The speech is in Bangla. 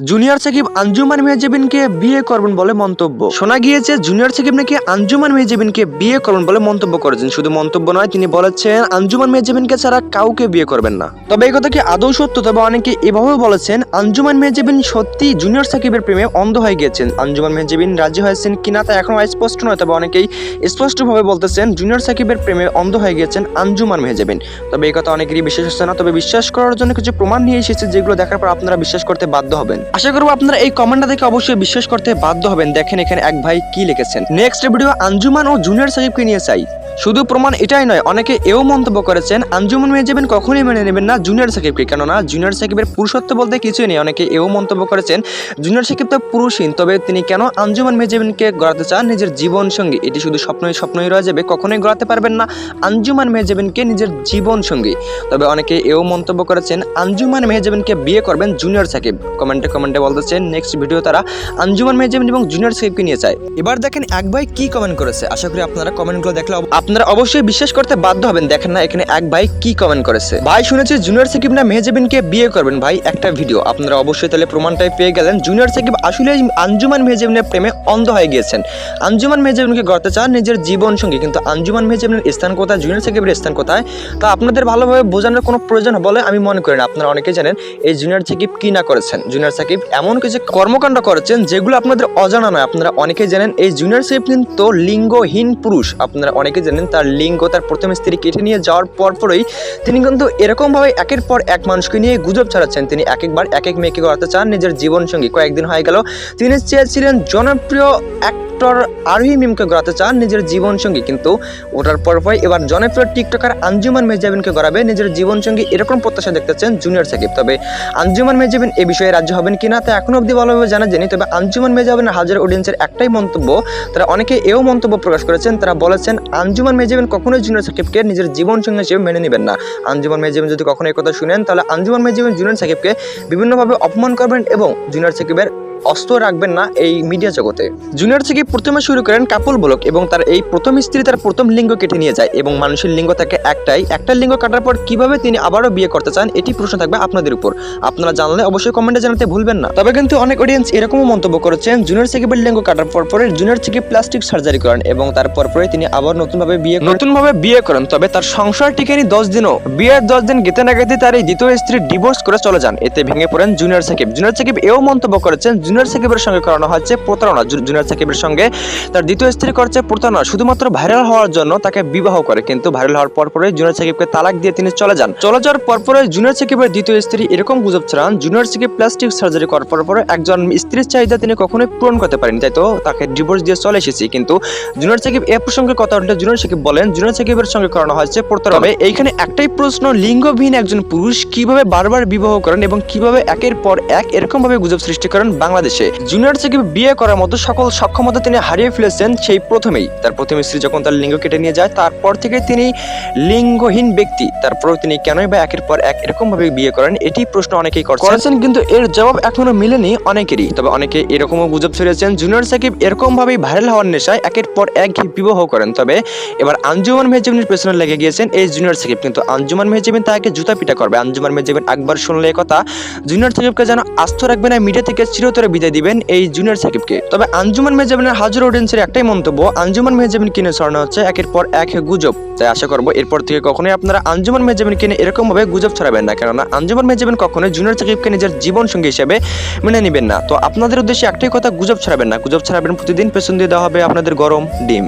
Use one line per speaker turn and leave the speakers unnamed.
জুনিয়র সাকিব আঞ্জুমান মেহজাবিনকে বিয়ে করবেন বলে মন্তব্য। শোনা গিয়েছে, জুনিয়র সাকিব নাকি আঞ্জুমান মেহজাবিনকে বিয়ে করবেন বলে মন্তব্য করেছেন। শুধু মন্তব্য নয়, তিনি বলেছেন, আঞ্জুমান মেহজাবিনকে ছাড়া কাউকে বিয়ে করবেন না। তবে এই কথা কি আদৌ সত্য? তবে অনেকে এভাবেও বলেছেন, আঞ্জুমান মেহজাবিন সত্যি জুনিয়র সাকিবের প্রেমে অন্ধ হয়ে গিয়েছেন। আঞ্জুমান মেহজাবিন রাজি হয়েছেন কিনা তা এখনও স্পষ্ট নয়, তবে অনেকেই স্পষ্টভাবে বলতেছেন, জুনিয়র সাকিবের প্রেমে অন্ধ হয়ে গিয়েছেন আঞ্জুমান মেহজাবিন। তবে এই কথা অনেকেরই বিশ্বাস হচ্ছে না, তবে বিশ্বাস করার জন্য কিছু প্রমাণ নিয়ে এসেছে, যেগুলো দেখার পর আপনারা বিশ্বাস করতে বাধ্য হবেন। আশা করব আপনারা এই কমেন্টটা দেখে অবশ্যই বিশ্বাস করতে বাধ্য হবেন। দেখেন এখানে এক ভাই কি লিখেছেন। নেক্সট ভিডিও আঞ্জুমান ও জুনিয়র সাকিবকে নিয়ে চাই। শুধু প্রমাণ এটাই নয়, অনেকে এও মন্তব্য করেছেন, আঞ্জুমান মেহজাবিন কখনোই মেনে নেবেন না জুনিয়র সাকিবকে। কেননা জুনিয়র সাকিবের পুরুষত্ব বলতে কিছুই নেই। অনেকে এও মন্তব্য করেছেন, জুনিয়র সাকিব তো পুরুষহীন, তবে তিনি কেন আঞ্জুমান মেহজাবিনকে গড়াতে চান নিজের জীবন সঙ্গী? এটি শুধু স্বপ্নই স্বপ্নই রয়ে যাবে, কখনোই গড়াতে পারবেন না আঞ্জুমান মেহজাবিনকে নিজের জীবন সঙ্গী। তবে অনেকে এও মন্তব্য করেছেন, আঞ্জুমান মেহজাবিনকে বিয়ে করবেন জুনিয়র সাকিব। কমেন্টে কমেন্টে বলতেছেন নেক্সট ভিডিও তারা আঞ্জুমান মেহজাবিন এবং জুনিয়র সাকিবকে নিয়ে চায়। এবার দেখেন এক ভাই কি কমেন্ট করেছে। আশা করি আপনারা কমেন্টগুলো দেখলে আপনারা অবশ্যই বিশ্বাস করতে বাধ্য হবেন। দেখেন না এখানে এক ভাই কি কমেন্ট করেছে। ভাই শুনেছি জুনিয়র সাকিব না মেহজাবিনকে বিয়ে করবেন ভাই, একটা ভিডিও আপনারা অবশ্যই তাহলে প্রমাণটাই পেয়ে গেলেন। জুনিয়র সাকিব আসলে আঞ্জুমান মেহজাবিনের প্রেমে অন্ধ হয়ে গিয়েছেন। আঞ্জুমান মেহজাবিনকে গড়তে চান নিজের জীবন সঙ্গী, কিন্তু আঞ্জুমান মেহজাবিনের স্থান কোথায় জুনিয়র সাকিবের স্থান কোথায়, তা আপনাদের ভালোভাবে বোঝানোর কোনো প্রয়োজন বলে আমি মনে করি না। আপনারা অনেকেই জানেন এই জুনিয়র সাকিব কি না করেছেন। জুনিয়র সাকিব এমন কিছু কর্মকাণ্ড করেছেন যেগুলো আপনাদের অজানা নয়। আপনারা অনেকেই জানেন এই জুনিয়র সাকিব কিন্তু লিঙ্গহীন পুরুষ। আপনারা অনেকেই জানেন তার লিঙ্গ, তার প্রথম স্ত্রী কেটে নিয়ে যাওয়ার পরপরই তিনি কিন্তু এরকমভাবে একের পর এক মানুষকে নিয়ে গুজব ছড়াচ্ছেন। তিনি এক একবার এক এক মেয়েকে করাতে চান, নিজের জীবন সঙ্গী কয়েকদিন হয়ে গেল, তিনি চেয়েছিলেন জনপ্রিয় অ্যাক্টর আরোহী মিমকে গড়াতে চান নিজের জীবন সঙ্গী কিন্তু ওটার পর পর এবার জনপ্রিয় টিকটকার আঞ্জুমান মেহজাবিনকে গড়াবে নিজের জীবন সঙ্গী এরকম প্রত্যাশা দেখতেছেন জুনিয়র সাকিব। তবে আঞ্জুমান মেহজাবিন এ বিষয়ে রাজ্য হবেন কিনা তা এখনও অবধি ভালোভাবে জানা যায়নি, তবে আঞ্জুমান মেহজাবিনের হাজার অডিয়েন্সের একটাই মন্তব্য, তারা অনেকে এও মন্তব্য প্রকাশ করেছেন, তারা বলেছেন, আঞ্জুমান মেজাবিন কখনোই জুনিয়র সাকিবকে নিজের জীবন সঙ্গী হিসেবে মেনে নেবেন না। আঞ্জুমান মেহজাবিন যদি কখনো এই কথা শুনেন, তাহলে আঞ্জুমান মেহজাবিন জুনিয়র সাকিবকে বিভিন্নভাবে অপমান করবেন এবং জুনিয়র সাকিবের অস্ত্র রাখবেন না এই মিডিয়া জগতে। জুনিয়র থেকে প্রথমে শুরু করেন কাপুল ব্লক এবং তার এই প্রথম স্ত্রী তার প্রথম লিঙ্গ কেটে নিয়ে যায় এবং মানুষের লিঙ্গ থাকে একটাই। একটা লিঙ্গ কাটার পর কীভাবে তিনি আবারও বিয়ে করতে চান, এটি প্রশ্ন থাকবে আপনাদের উপর। আপনারা জানলে অবশ্যই কমেন্টে জানাতে ভুলবেন না। তবে কিন্তু অনেক অডিয়েন্স এরকমও মন্তব্য করেছেন, জুনিয়র সাকিবের লিঙ্গ কাটার পর পরে জুনিয়র সাকিব প্লাস্টিক সার্জারি করেন এবং তারপর পরে তিনি আবার নতুনভাবে বিয়ে নতুনভাবে বিয়ে করেন, তবে তার সংসার টিকেনি দশ দিনও। বিয়ের দশ দিন গেতে না গেতে তার এই দ্বিতীয় স্ত্রী ডিভোর্স করে চলে যান, এতে ভেঙে পড়েন জুনিয়র সাকিব। জুনিয়র সাকিব এও মন্তব্য করেছেন জুনিয়র সাকিবের সঙ্গে করানো হচ্ছে প্রতারণা। জুনিয়র সাকিবের সঙ্গে তার দ্বিতীয় স্ত্রী করছে প্রতারণা। শুধুমাত্র ভাইরাল হওয়ার জন্য তাকে বিবাহ করে, কিন্তু ভাইরাল হওয়ার পর পরে জুনিয়র সাকিবকে তালাক দিয়ে তিনি চলে যান। চলে যাওয়ার পর পরে জুনিয়র সাকিবের দ্বিতীয় স্ত্রী এরকম গুজব ছড়ান, জুনিয়র সাকিব প্লাস্টিক সার্জারি করার পর একজন স্ত্রীর চাহিদা তিনি কখনোই পূরণ করতে পারেনি তাই তো তাকে ডিভোর্স দিয়ে চলে এসেছি। কিন্তু জুনিয়র সাকিব এ প্রসঙ্গে কথা উঠলে জুনিয়র সাকিব বলেন, জুনিয়র সাকিবের সঙ্গে করানো হয়েছে প্রতারণা। তবে এইখানে একটাই প্রশ্ন, লিঙ্গবিহীন একজন পুরুষ কীভাবে বারবার বিবাহ করেন এবং কীভাবে একের পর এক এরকম ভাবে গুজব সৃষ্টি করেন বাংলাদেশে জুনিয়র সাকিব বিয়ে করার মতো সকল সক্ষমতা তিনি হারিয়ে ফেলেছেন সেই প্রথমেই। তার প্রথম স্ত্রী যখন তার লিঙ্গ কেটে নিয়ে যায় তারপর থেকে তিনি লিঙ্গহীন ব্যক্তি। তারপর তিনি কেনই বা একের পর এক এরকম ভাবে বিয়ে করেন এটি প্রশ্ন অনেকেই করেছেন। কিন্তু এর জবাব এখনও মিলেনি অনেকেরই। তবে অনেকে এরকমও গুজব ছড়িয়েছেন জুনিয়র সাকিব এরকম ভাবেই ভাইরাল হওয়ার নেশায় একের পর এক বিবাহ করেন। তবে এবার আঞ্জুমান মেহজাবিনের পেছনে লেগে গিয়েছেন এই জুনিয়র সাকিব কিন্তু আঞ্জুমান মেহজাবিন তাকে জুতা পিটা করবে। আঞ্জুমান মেহজাবিন একবার শুনলে কথা জুনিয়র সাকিবকে যেন আস্থ রাখবে না মিডিয়া থেকে চিরতরে বিদায় দিবেন এই জুনিয়র সাকিবকে। তবে আঞ্জুমান মেহজাবিনের হাজার অডিয়েন্সের একটাই মন্তব্য, আঞ্জুমান মেহজাবিন কিনে ছড়ানো হচ্ছে একের পর এক গুজব। তাই আশা করব এরপর থেকে কখনোই আপনারা আঞ্জুমান মেহজাবিন কিনে এরকম ভাবে গুজব ছড়াবেন না, কেননা আঞ্জুমান মেহজাবিন কখনোই জুনিয়র সাকিবকে নিজের জীবন সঙ্গী হিসেবে মেনে নেবেন না। তো আপনাদের উদ্দেশ্যে একটাই কথা, গুজব ছড়াবেন না। গুজব ছড়াবেন প্রতিদিন, পেছন দিয়ে দেওয়া হবে আপনাদের গরম ডিম।